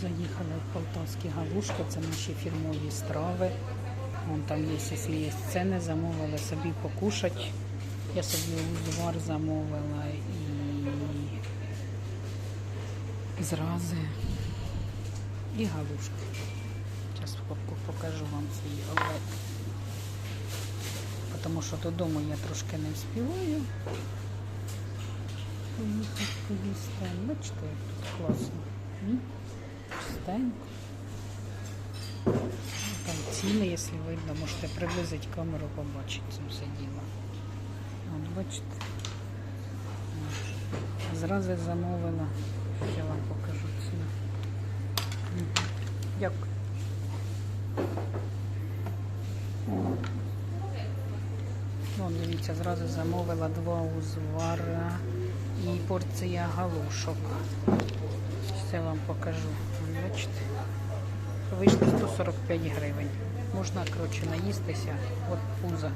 Заїхали в Полтавські галушки, це наші фірмові страви. Вон там є, якщо є ціни, замовили собі покушати. Я собі узвар замовила і зрази, і галушки. Зараз покажу вам свій огляд. Тому що додому я трошки не вспіваю. Бачите, як тут класно. Чистенько. Там ціни, якщо видно, можете приблизити камеру, побачити це все діло. От бачите. Зразу замовила. Я вам покажу ціну. Дякую. Вон, дивіться, зразу замовила два узвара і порція галушок. Це вам покажу. Бачите? Вийшло 145 гривень. Можна, коротше, наїстися. От пузо.